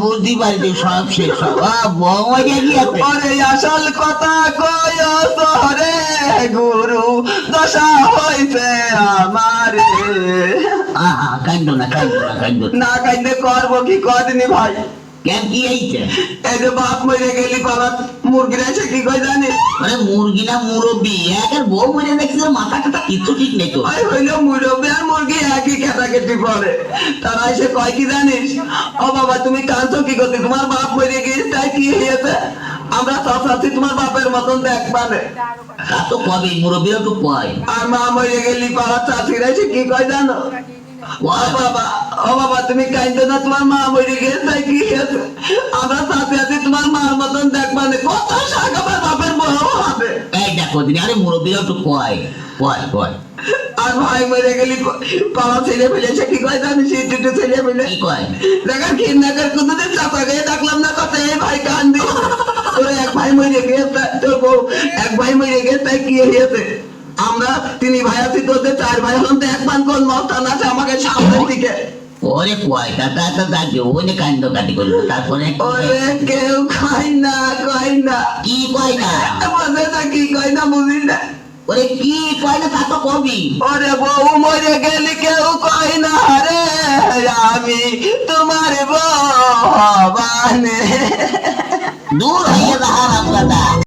বুঝতে পারছি সব শেষ আসল কথা কয় গুরু দশা হইছে আমার। আহা কান্দো না কান্দ না কান্দ না। কান্দে করব কি কদিনই ভাই? কেন কি হয়েছে? এই বাপ মরে গেলি পাড়া মুরগিরা এসে কি কয় জানিস মানে মুরগি না মুরব্বি একের বউ মরে দেখছি মাথা টাথা কিচ্ছু ঠিক নেই তো। ওই হইল মুরব্বী আর মুরগি একই কেটাকেটি পড়ে তারা এসে কয় কি জানিস? ও বাবা তুমি কাঁদছো কি করতে? তোমার বাপ মরে গিয়েছে তাই কি হয়েছে? আমরা আছি তোমার বাপের মতন দেখবানে। তা তো কবে মুরব্বিরা তো কয়। আর মা মরে গেলি পাড়া চাষিরা কি কয় জানো? ও বাবা ও বাবা তুমি কাইন্দ না তোমার মা মরে গিয়েছে কি? আমরা সাথে আছি তোমার মার মতন দেখবানে কত শাক আমার বাপের বউ হবে। এই দেখো দিন আরে মুরব্বিরা তো কয় কয় কয়। আর ভাই মরে গেলি পাড়া ছেলে ফেলেছে কি কয় জানিস দুটো ছেলে ফেলে। কি কয়? দেখা কিডন্যাপের কোনদিন চাপা গিয়ে ডাকলাম না কথা এই ভাই কান্দি। তোর এক ভাই মরে গিয়েছে তোর বউ এক ভাই মরে গিয়েছে তাই কি হয়েছে? আমরা তিনি ভাই আছি চার ভাই হলাম তো এক মান কোন মস্তান আছে আমাকে সামনের দিকে। ওরে তা তা তা ওনে কান্দ কাটি করল তারপরে ওরে কেউ খাই না কয় না। কি কয় না? বলে না কি কয় না বুঝি না। ওরে কি কয় না তা তো কবি। ওরে বউ মরে গেলি কেউ কয় না রে আমি তোমার বউ হবানে। দূর যা হারাম দাদা